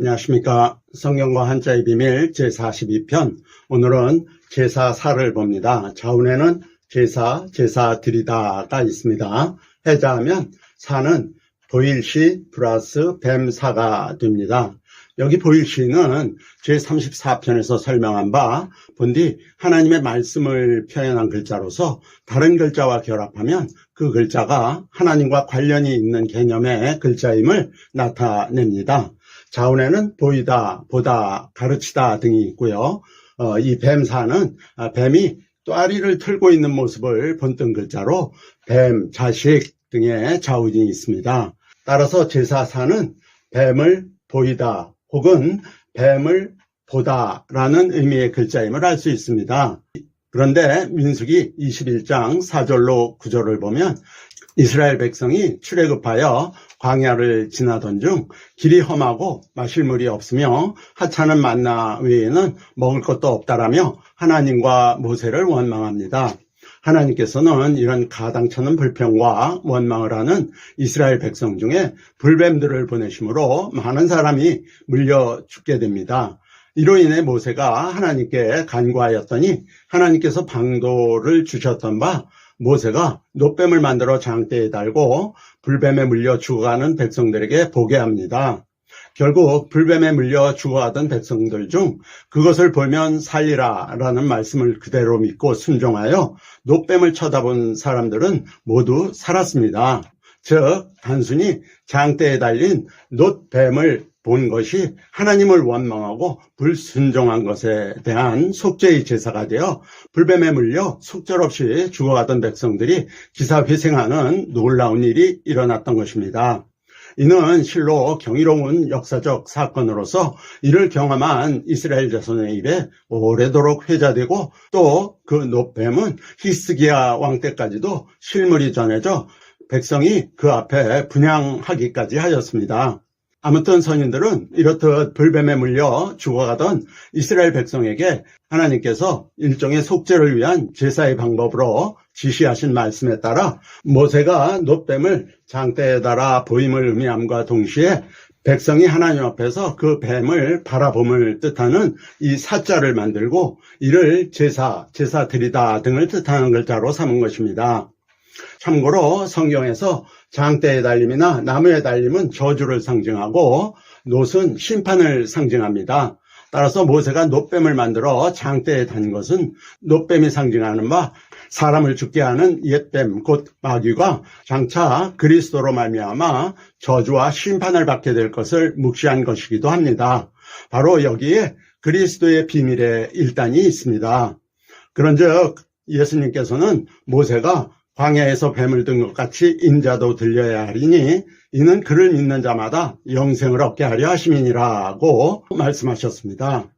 안녕하십니까. 성경과 한자의 비밀 제42편. 오늘은 제사사를 봅니다. 좌우에는 제사, 제사 드리다가 있습니다. 해자하면 사는 보일시 플러스 뱀사가 됩니다. 여기 보일시는 제34편에서 설명한 바 본디 하나님의 말씀을 표현한 글자로서 다른 글자와 결합하면 그 글자가 하나님과 관련이 있는 개념의 글자임을 나타냅니다. 자운에는 보이다, 보다, 가르치다 등이 있고요. 어, 이 뱀사는 아, 뱀이 또아리를 틀고 있는 모습을 본뜬 글자로 뱀, 자식 등의 자운이 있습니다. 따라서 제사사는 뱀을 보이다 혹은 뱀을 보다라는 의미의 글자임을 알 수 있습니다. 그런데 민수기 21장 4절로 9절을 보면 이스라엘 백성이 출애굽하여 광야를 지나던 중 길이 험하고 마실 물이 없으며 하찮은 만나 외에는 먹을 것도 없다라며 하나님과 모세를 원망합니다. 하나님께서는 이런 가당찮은 불평과 원망을 하는 이스라엘 백성 중에 불뱀들을 보내심으로 많은 사람이 물려 죽게 됩니다. 이로 인해 모세가 하나님께 간구하였더니 하나님께서 방도를 주셨던 바 모세가 노뱀을 만들어 장대에 달고 불뱀에 물려 죽어가는 백성들에게 보게 합니다. 결국 불뱀에 물려 죽어가던 백성들 중 그것을 보면 살리라 라는 말씀을 그대로 믿고 순종하여 노뱀을 쳐다본 사람들은 모두 살았습니다. 즉 단순히 장대에 달린 놋뱀을 본 것이 하나님을 원망하고 불순종한 것에 대한 속죄의 제사가 되어 불뱀에 물려 속절없이 죽어가던 백성들이 기사 회생하는 놀라운 일이 일어났던 것입니다. 이는 실로 경이로운 역사적 사건으로서 이를 경험한 이스라엘 자손의 입에 오래도록 회자되고 또 그 노뱀은 히스기야 왕 때까지도 실물이 전해져 백성이 그 앞에 분양하기까지 하였습니다. 아무튼 선인들은 이렇듯 불뱀에 물려 죽어가던 이스라엘 백성에게 하나님께서 일종의 속죄를 위한 제사의 방법으로 지시하신 말씀에 따라 모세가 노뱀을 장대에 달아 보임을 의미함과 동시에 백성이 하나님 앞에서 그 뱀을 바라봄을 뜻하는 이 사자를 만들고 이를 제사, 제사 드리다 등을 뜻하는 글자로 삼은 것입니다. 참고로 성경에서 장대의 달림이나 나무의 달림은 저주를 상징하고 놋은 심판을 상징합니다. 따라서 모세가 놋뱀을 만들어 장대에 단 것은 놋뱀이 상징하는 바 사람을 죽게 하는 옛뱀 곧 마귀가 장차 그리스도로 말미암아 저주와 심판을 받게 될 것을 묵시한 것이기도 합니다. 바로 여기에 그리스도의 비밀의 일단이 있습니다. 그런즉 예수님께서는 모세가 광야에서 뱀을 든 것 같이 인자도 들려야 하리니 이는 그를 믿는 자마다 영생을 얻게 하려 하심이니라고 말씀하셨습니다.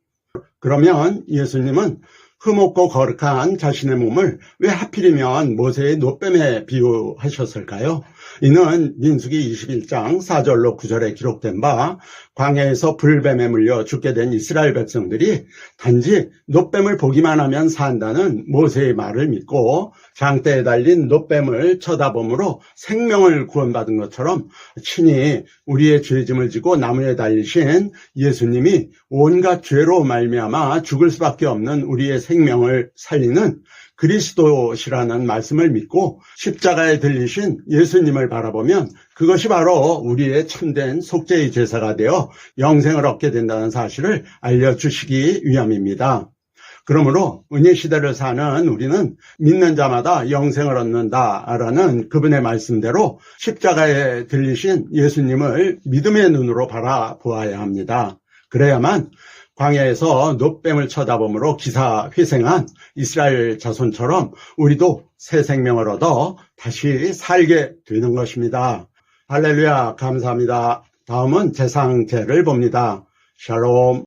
그러면 예수님은 흠없고 거룩한 자신의 몸을 왜 하필이면 모세의 노뱀에 비유하셨을까요? 이는 민수기 21장 4절로 9절에 기록된 바 광야에서 불뱀에 물려 죽게 된 이스라엘 백성들이 단지 노뱀을 보기만 하면 산다는 모세의 말을 믿고 장대에 달린 노뱀을 쳐다보므로 생명을 구원받은 것처럼 친히 우리의 죄짐을 지고 나무에 달리신 예수님이 온갖 죄로 말미암아 죽을 수밖에 없는 우리의 생명을 살리는 그리스도시라는 말씀을 믿고 십자가에 들리신 예수님을 바라보면 그것이 바로 우리의 참된 속죄의 제사가 되어 영생을 얻게 된다는 사실을 알려주시기 위함입니다. 그러므로 은혜 시대를 사는 우리는 믿는 자마다 영생을 얻는다라는 그분의 말씀대로 십자가에 들리신 예수님을 믿음의 눈으로 바라보아야 합니다. 그래야만 광야에서 노뱀을 쳐다보므로 기사 회생한 이스라엘 자손처럼 우리도 새 생명을 얻어 다시 살게 되는 것입니다. 할렐루야 감사합니다. 다음은 재상제를 봅니다. 샬롬